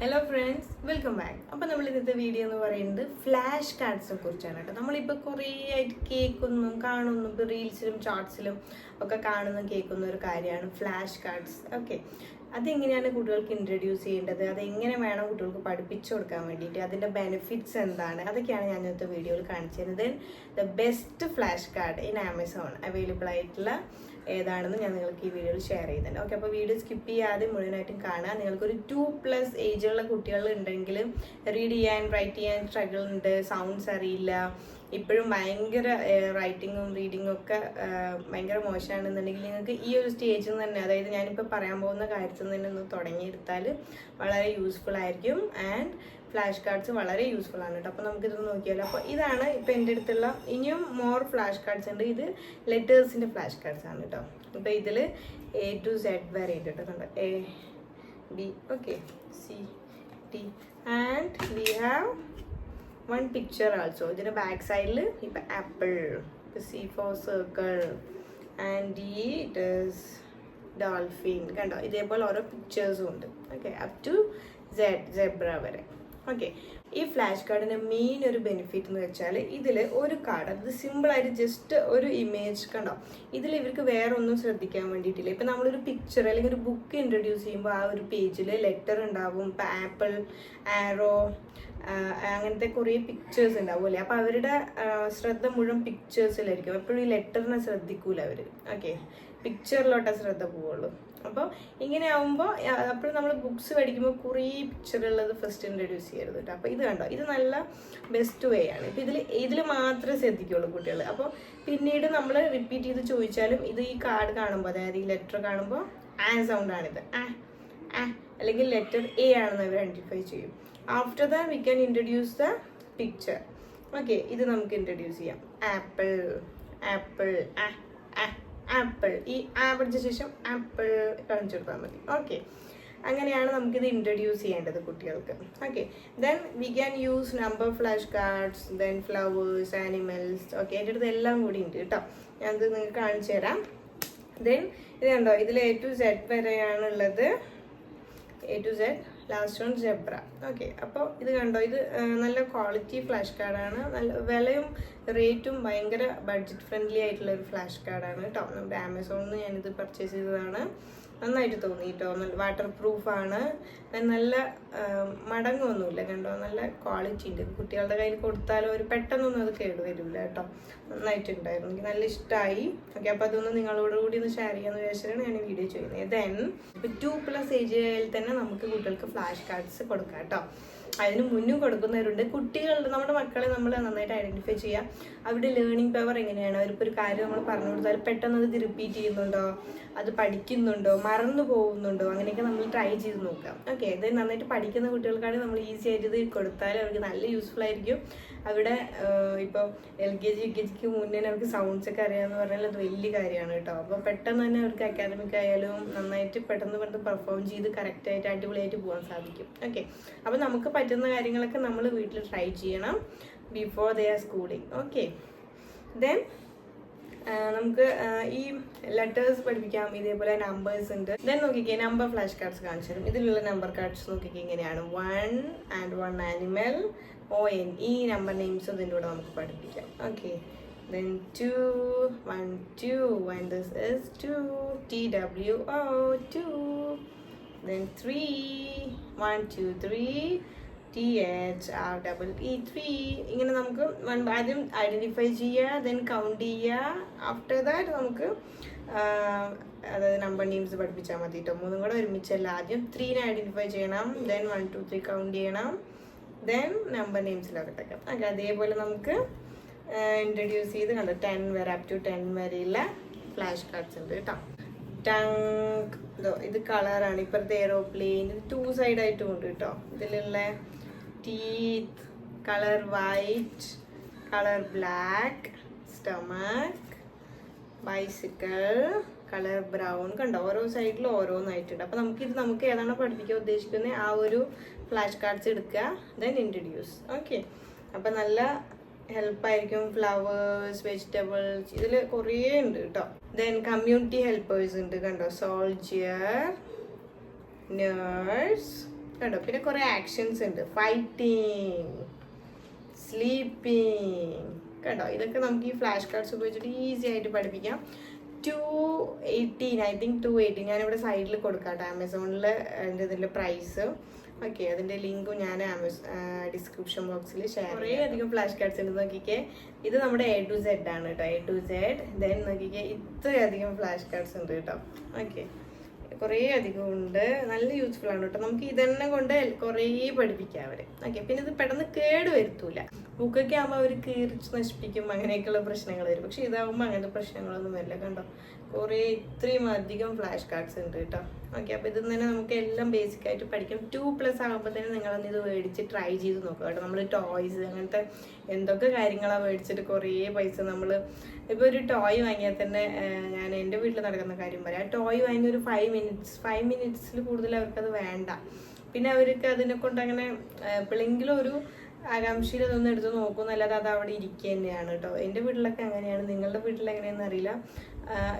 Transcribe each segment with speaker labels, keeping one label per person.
Speaker 1: Hello friends welcome back അപ്പോൾ നമ്മൾ ഇന്നത്തെ വീഡിയോ എന്ന് പറയുന്നത് ഫ്ലാഷ് കാർഡ്സിനെ കുറിച്ചാണ് കേട്ടോ. നമ്മളിപ്പോൾ കുറേ ആയിട്ട് കേൾക്കുന്നു കാണുന്നു ഇപ്പോൾ റീൽസിലും ഷോർട്സിലും ഒക്കെ കാണുന്ന കേൾക്കുന്ന ഒരു കാര്യമാണ് ഫ്ലാഷ് കാർഡ്സ് ഓക്കെ അതെങ്ങനെയാണ് കുട്ടികൾക്ക് ഇൻട്രൊഡ്യൂസ് ചെയ്യേണ്ടത്? അതെങ്ങനെ വേണം കുട്ടികൾക്ക് പഠിപ്പിച്ചു കൊടുക്കാൻ വേണ്ടിയിട്ട്? അതിന്റെ ബെനിഫിറ്റ്സ് എന്താണ്? അതൊക്കെയാണ് ഞാൻ ഇന്നത്തെ വീഡിയോയിൽ കാണിച്ചു തരുന്നത്. The best flash card in Amazon available ആയിട്ടുള്ള ഏതാണെന്ന് ഞാൻ നിങ്ങൾക്ക് ഈ വീഡിയോയിൽ ഷെയർ ചെയ്യുന്നുണ്ട് ഓക്കെ അപ്പോൾ വീഡിയോ സ്കിപ്പ് ചെയ്യാതെ മുഴുവനായിട്ടും കാണാം നിങ്ങൾക്കൊരു ടു പ്ലസ് ഏജുള്ള കുട്ടികൾ ഉണ്ടെങ്കിൽ റീഡ് ചെയ്യാൻ റൈറ്റ് ചെയ്യാൻ സ്ട്രഗിൾ ഉണ്ട്. സൗണ്ട്സ് അറിയില്ല. ഇപ്പോഴും ഭയങ്കര റൈറ്റിങ്ങും റീഡിങ്ങും ഒക്കെ ഭയങ്കര മോശമാണെന്നുണ്ടെങ്കിൽ നിങ്ങൾക്ക് ഈ ഒരു സ്റ്റേജിൽ നിന്ന് തന്നെ അതായത് ഞാനിപ്പോൾ പറയാൻ പോകുന്ന കാര്യത്തിൽ നിന്ന് ഒന്ന് തുടങ്ങിയെടുത്താൽ വളരെ യൂസ്ഫുൾ ആയിരിക്കും. ആൻഡ് ഫ്ലാഷ് കാർഡ്സ് വളരെ യൂസ്ഫുൾ ആണ് കേട്ടോ അപ്പോൾ നമുക്കിത് നോക്കിയാലോ. അപ്പോൾ ഇതാണ് ഇപ്പോൾ എന്റെ അടുത്തുള്ള ഇനിയും മോർ ഫ്ലാഷ് കാർഡ്സ് ഉണ്ട്. ഇത് ലെറ്റേഴ്സിന്റെ ഫ്ലാഷ് കാർഡ്സ് ആണ് കേട്ടോ ഇപ്പോൾ ഇതിൽ എ ടു സെഡ് വരെ ഉണ്ട് കേട്ടോ കണ്ടോ? A B okay C T and we have one picture also ഇതിന്റെ ബാക്ക് സൈഡിൽ ഇപ്പം apple C for circle and D it is dolphin കണ്ടോ? ഇതേപോലെ ഓരോ പിക്ചേഴ്സും ഉണ്ട്. ഓക്കെ അപ് ടു സെബ്ര വരെ. ഓക്കെ ഈ ഫ്ലാഷ് കാർഡിന് മെയിൻ ഒരു ബെനിഫിറ്റ് എന്ന് വെച്ചാൽ ഇതിൽ ഒരു കാർഡ് അത് സിമ്പിളായിട്ട് ജസ്റ്റ് ഒരു ഇമേജ് കണ്ടോ? ഇതിൽ ഇവർക്ക് വേറെ ഒന്നും ശ്രദ്ധിക്കാൻ വേണ്ടിയിട്ടില്ല. ഇപ്പം നമ്മളൊരു പിക്ചർ അല്ലെങ്കിൽ ഒരു ബുക്ക് ഇൻട്രൊഡ്യൂസ് ചെയ്യുമ്പോൾ ആ ഒരു പേജിൽ ലെറ്റർ ഉണ്ടാവും ഇപ്പം ആപ്പിൾ ആരോ അങ്ങനത്തെ കുറേ പിക്ചേഴ്സ് ഉണ്ടാവുമല്ലേ അപ്പോൾ അവരുടെ ശ്രദ്ധ മുഴുവൻ പിക്ചേഴ്സിലായിരിക്കും എപ്പോഴും ഈ ലെറ്ററിനെ ശ്രദ്ധിക്കൂല അവർ ഓക്കെ പിക്ചറിലോട്ടേ ശ്രദ്ധ പോവുള്ളൂ. അപ്പോൾ ഇങ്ങനെ ആവുമ്പോൾ അപ്പോൾ നമ്മൾ ബുക്സ് മേടിക്കുമ്പോൾ കുറേ പിക്ചറുള്ളത് ഫസ്റ്റ് ഇൻട്രൊഡ്യൂസ് ചെയ്യരുത് കേട്ടോ അപ്പോൾ ഇത് കണ്ടോ? ഇത് നല്ല ബെസ്റ്റ് വേ ആണ്. ഇപ്പോൾ ഇതിൽ ഇതിൽ മാത്രമേ ശ്രദ്ധിക്കുള്ളൂ കുട്ടികൾ അപ്പോൾ പിന്നീട് നമ്മൾ റിപ്പീറ്റ് ചെയ്ത് ചോദിച്ചാലും ഇത് ഈ കാർഡ് കാണുമ്പോൾ അതായത് ഈ ലെറ്റർ കാണുമ്പോൾ ആ സൗണ്ടാണിത് ആ ആ അല്ലെങ്കിൽ ലെറ്റർ എ ആണെന്ന് അവർ ഐഡന്റിഫൈ ചെയ്യും. After the we can introduce the picture okay ഇത് നമുക്ക് ഇൻട്രൊഡ്യൂസ് ചെയ്യാം. Apple apple apple. ഈ ആ പഠിച്ച ശേഷം ആപ്പിൾ കാണിച്ചു കൊടുത്താൽ മതി. ഓക്കെ അങ്ങനെയാണ് നമുക്കിത് ഇൻട്രൊഡ്യൂസ് ചെയ്യേണ്ടത് കുട്ടികൾക്ക്. Okay then we can use number flash cards then flowers animals okay എന്റെ അടുത്ത് എല്ലാം കൂടി ഉണ്ട് കേട്ടോ. ഞാനത് നിങ്ങൾക്ക് കാണിച്ചു തരാം. ദെൻ ഇത് കണ്ടോ? ഇതിൽ A to Z വരെയാണുള്ളത് A to Z last one zebra okay അപ്പോൾ ഇത് കണ്ടോ? ഇത് നല്ല ക്വാളിറ്റി ഫ്ലാഷ് കാർഡാണ് നല്ല വിലയും റേറ്റും ഭയങ്കര ബഡ്ജറ്റ് ഫ്രണ്ട്ലി ആയിട്ടുള്ള ഒരു ഫ്ലാഷ് കാർഡാണ് കേട്ടോ നമ്മുടെ ആമസോണിൽ നിന്ന് ഞാനിത് പർച്ചേസ് ചെയ്തതാണ്. നന്നായിട്ട് തോന്നി കേട്ടോ വാട്ടർ പ്രൂഫാണ് നല്ല മടങ്ങൊന്നുമില്ല കണ്ടോ? നല്ല ക്വാളിറ്റി ഉണ്ട്. കുട്ടികളുടെ കയ്യിൽ കൊടുത്താലും ഒരു പെട്ടെന്നൊന്നും അത് കേടുവരില്ല കേട്ടോ. നന്നായിട്ടുണ്ടായിരുന്നു. എനിക്ക് നല്ല ഇഷ്ടമായി ഓക്കെ അപ്പോൾ അതൊന്ന് നിങ്ങളോട് കൂടി ഒന്ന് ഷെയർ ചെയ്യാമെന്ന് വിചാരിച്ചിട്ടാണ് ഞാൻ ഈ വീഡിയോ ചെയ്യുന്നത്. ദെൻ ഇപ്പോൾ ടു പ്ലസ് ഏജിൽ തന്നെ നമുക്ക് കുട്ടികൾക്ക് ഫ്ലാഷ് കാർഡ്സ് കൊടുക്കാം കേട്ടോ. അതിന് മുന്നും കൊടുക്കുന്നവരുണ്ട്. കുട്ടികളുടെ നമ്മുടെ മക്കളെ നമ്മൾ നന്നായിട്ട് ഐഡന്റിഫൈ ചെയ്യുക അവരുടെ ലേണിംഗ് പവർ എങ്ങനെയാണ്? അവരിപ്പോൾ ഒരു കാര്യം നമ്മൾ പറഞ്ഞു കൊടുത്താൽ പെട്ടെന്ന് അത് റിപ്പീറ്റ് ചെയ്യുന്നുണ്ടോ? അത് പഠിക്കുന്നുണ്ടോ? മറന്നു പോകുന്നുണ്ടോ? അങ്ങനെയൊക്കെ നമ്മൾ ട്രൈ ചെയ്ത് നോക്കാം. ഓക്കെ ഇത് നന്നായിട്ട് പഠിക്കുന്ന കുട്ടികൾക്കാണ് നമ്മൾ ഈസി ആയിട്ട് ഇത് കൊടുത്താൽ അവർക്ക് നല്ല യൂസ്ഫുൾ ആയിരിക്കും. അവിടെ ഇപ്പോൾ L K G U K ജിക്ക് മുന്നേ അവർക്ക് സൗണ്ട്സ് ഒക്കെ അറിയാമെന്ന് പറഞ്ഞാൽ അത് വലിയ കാര്യമാണ് കേട്ടോ. അപ്പോൾ പെട്ടെന്ന് തന്നെ അവർക്ക് അക്കാദമിക് ആയാലും നന്നായിട്ട് പെട്ടെന്ന് പെട്ടെന്ന് പെർഫോം ചെയ്ത് കറക്റ്റായിട്ട് അടിപൊളിയായിട്ട് പോകാൻ സാധിക്കും. ഓക്കെ അപ്പോൾ നമുക്ക് പറ്റുന്ന കാര്യങ്ങളൊക്കെ നമ്മൾ വീട്ടിൽ ട്രൈ ചെയ്യണം before they are schooling okay then നമുക്ക് ഈ ലെറ്റേഴ്സ് പഠിപ്പിക്കാം. ഇതേപോലെ നമ്പേഴ്സ് ഉണ്ട്. ദെൻ നോക്കിക്കേ നമ്പർ ഫ്ലാഷ് കാർഡ്സ് കാണിച്ചു തരും. ഇതിലുള്ള നമ്പർ കാർഡ്സ് നോക്കിക്കേ ഇങ്ങനെയാണ്. One and one animal O N E number names ഇതിന്റെ കൂടെ നമുക്ക് പഠിപ്പിക്കാം. Okay then two one two one this is two T W O two then three one two three. T H R double E three ഇങ്ങനെ നമുക്ക് one ആദ്യം identify ചെയ്യുക then count ചെയ്യുക. After that നമുക്ക് അതായത് നമ്പർ നെയിംസ് പഠിപ്പിച്ചാൽ മതി കേട്ടോ മൂന്നും കൂടെ ഒരുമിച്ചല്ല. ആദ്യം ത്രീനെ ഐഡന്റിഫൈ ചെയ്യണം. Then one two three count ചെയ്യണം. ദെൻ നമ്പർ നെയിംസിലൊക്കെ ഓക്കെ അതേപോലെ നമുക്ക് ഇൻട്രൊഡ്യൂസ് ചെയ്ത് കണ്ടോ? ടെൻ വരെ അപ് ടു ടെൻ വരെയുള്ള ഫ്ലാഷ് കാർഡ്സ് ഉണ്ട് കേട്ടോ ടങ്ക് ഇതോ കളറാണ് ഇപ്പോഴത്തെ എയ്റോപ്ലെയിൻ ഇത് ടു സൈഡ് ആയിട്ടും ഉണ്ട് കേട്ടോ ഇതിലുള്ള teeth color white color black stomach bicycle colour brown കണ്ടോ? ഓരോ സൈഡിൽ ഓരോന്നായിട്ടുണ്ട് അപ്പോൾ നമുക്കിത് നമുക്ക് ഏതാണോ പഠിപ്പിക്കാൻ ഉദ്ദേശിക്കുന്നത് ആ ഒരു ഫ്ലാഷ് കാർഡ്സ് എടുക്കുക ദെൻ ഇൻട്രൊഡ്യൂസ് ഓക്കെ അപ്പോൾ നല്ല ഹെൽപ്പായിരിക്കും ഫ്ലവേഴ്സ് വെജിറ്റബിൾസ് ഇതിൽ കുറേ ഉണ്ട് കേട്ടോ. ദെൻ കമ്മ്യൂണിറ്റി ഹെൽപ്പേഴ്സ് ഉണ്ട് കണ്ടോ? സോൾജിയർ നേഴ്സ് കേട്ടോ പിന്നെ കുറേ ആക്ഷൻസ് ഉണ്ട്. ഫൈറ്റിംഗ് സ്ലീപ്പിംഗ് കേട്ടോ ഇതൊക്കെ നമുക്ക് ഈ ഫ്ലാഷ് കാർഡ്സ് ഉപയോഗിച്ചിട്ട് ഈസി ആയിട്ട് പഠിപ്പിക്കാം. To eighteen I think to eighteen ഞാനിവിടെ സൈഡിൽ കൊടുക്കാം കേട്ടോ ആമസോണിൽ എന്റെ ഇതിന്റെ പ്രൈസ് ഓക്കെ അതിന്റെ ലിങ്കും ഞാൻ ആമസോൺ ഡിസ്ക്രിപ്ഷൻ ബോക്സിൽ ഷെയർ കുറേ അധികം ഫ്ലാഷ് കാർഡ്സ് ഉണ്ട് നോക്കിക്കേ. ഇത് നമ്മുടെ എ ടു സെഡ് ആണ് കേട്ടോ. എ ടു സെഡ് ദെൻ നോക്കിക്കേ ഇത്രയധികം ഫ്ലാഷ് കാർഡ്സ് ഉണ്ട് കേട്ടോ. ഓക്കെ കുറേ അധികം ഉണ്ട് നല്ല യൂസ്ഫുൾ ആണ് കേട്ടോ. നമുക്ക് ഇതന്നെ കൊണ്ട് കുറേ പഠിപ്പിക്കാം അവരെ. ഓക്കെ പിന്നെ ഇത് പെട്ടെന്ന് കേട് വരുത്തൂല. ബുക്കൊക്കെ ആകുമ്പോൾ അവർ കീറിച്ച് നശിപ്പിക്കും അങ്ങനെയൊക്കെയുള്ള പ്രശ്നങ്ങൾ വരും. പക്ഷെ ഇതാകുമ്പോൾ അങ്ങനത്തെ പ്രശ്നങ്ങളൊന്നും വരില്ല. കണ്ടോ? കുറേ ഇത്രയും അധികം ഫ്ലാഷ് കാർഡ്സ് ഉണ്ട് കേട്ടോ. ഓക്കെ അപ്പോൾ ഇതിൽ തന്നെ നമുക്ക് എല്ലാം ബേസിക് ആയിട്ട് പഠിക്കാം. ടു പ്ലസ് ആകുമ്പോൾ തന്നെ നിങ്ങളൊന്ന് ഇത് മേടിച്ച് ട്രൈ ചെയ്ത് നോക്കുക കേട്ടോ. നമ്മൾ ടോയ്സ് അങ്ങനത്തെ എന്തൊക്കെ കാര്യങ്ങളാണ് മേടിച്ചിട്ട് കുറേ പൈസ നമ്മൾ ഇപ്പോൾ ഒരു ടോയ് വാങ്ങിയാൽ തന്നെ ഞാൻ എന്റെ വീട്ടിൽ നടക്കുന്ന കാര്യം പറയാം. ആ ടോയ് വാങ്ങി ഒരു ഫൈവ് മിനിറ്റ്സ് ഫൈവ് മിനിറ്റ്സിൽ കൂടുതൽ അവർക്കത് വേണ്ട. പിന്നെ അവർക്ക് അതിനെ കൊണ്ട് അങ്ങനെ എപ്പോഴെങ്കിലും ഒരു ആകാംക്ഷയിൽ ഇതൊന്നും എടുത്ത് നോക്കുന്നല്ലാതെ അത് അവിടെ ഇരിക്കുക തന്നെയാണ് കേട്ടോ. എന്റെ വീട്ടിലൊക്കെ അങ്ങനെയാണ്. നിങ്ങളുടെ വീട്ടിൽ എങ്ങനെയാണെന്ന് അറിയില്ല.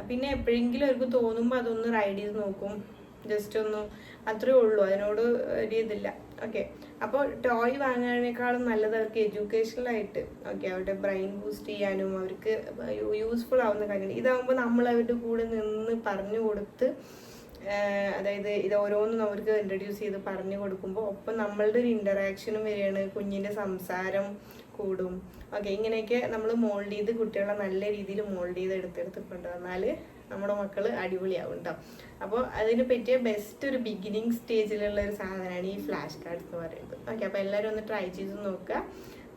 Speaker 1: പിന്നെ എപ്പോഴെങ്കിലും അവർക്ക് തോന്നുമ്പോൾ അതൊന്ന് റൈഡ് ചെയ്ത് നോക്കും. ജസ്റ്റ് ഒന്ന് അത്രേ ഉള്ളൂ. അതിനോട് ഒരു ഇതില്ല. ഓക്കെ അപ്പോൾ ടോയ് വാങ്ങാനേക്കാളും നല്ലത് അവർക്ക് എഡ്യൂക്കേഷണലായിട്ട് ഓക്കെ അവരുടെ ബ്രെയിൻ ബൂസ്റ്റ് ചെയ്യാനും അവർക്ക് യൂസ്ഫുൾ ആവുന്ന കാര്യങ്ങൾ. ഇതാകുമ്പോൾ നമ്മൾ അവരുടെ കൂടെ നിന്ന് പറഞ്ഞു കൊടുത്ത് അതായത് ഇത് ഓരോന്നും അവർക്ക് ഇൻട്രൊഡ്യൂസ് ചെയ്ത് പറഞ്ഞു കൊടുക്കുമ്പോൾ ഒപ്പം നമ്മളുടെ ഒരു ഇന്ററാക്ഷനും വരികയാണ്. കുഞ്ഞിന്റെ സംസാരം കൂടും. ഓക്കെ ഇങ്ങനെയൊക്കെ നമ്മൾ മോൾഡ് ചെയ്ത് കുട്ടികളെ നല്ല രീതിയിൽ മോൾഡ് ചെയ്ത് എടുത്തെടുത്ത് കൊണ്ടുവന്നാൽ നമ്മുടെ മക്കൾ അടിപൊളിയാവും കേട്ടോ അപ്പോൾ അതിന് പറ്റിയ ബെസ്റ്റ് ഒരു ബിഗിനിങ് സ്റ്റേജിലുള്ള ഒരു സാധനമാണ് ഈ ഫ്ലാഷ് കാർഡ് എന്ന് പറയുന്നത്. ഓക്കെ അപ്പോൾ എല്ലാവരും ഒന്ന് ട്രൈ ചെയ്ത് നോക്കുക.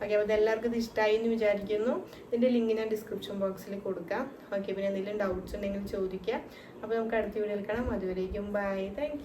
Speaker 1: ഓക്കെ അപ്പോൾ ഇതെല്ലാവർക്കും ഇത് ഇഷ്ടമായി എന്ന് വിചാരിക്കുന്നു. ഇതിന്റെ ലിങ്ക് ഞാൻ ഡിസ്ക്രിപ്ഷൻ ബോക്സിൽ കൊടുക്കാം. ഓക്കെ പിന്നെ എന്തെങ്കിലും ഡൗട്ട്സ് ഉണ്ടെങ്കിൽ ചോദിക്കുക അപ്പോൾ നമുക്ക് അടുത്ത വീഡിയോ കാണാം. അതുവരേക്കും ബൈ താങ്ക്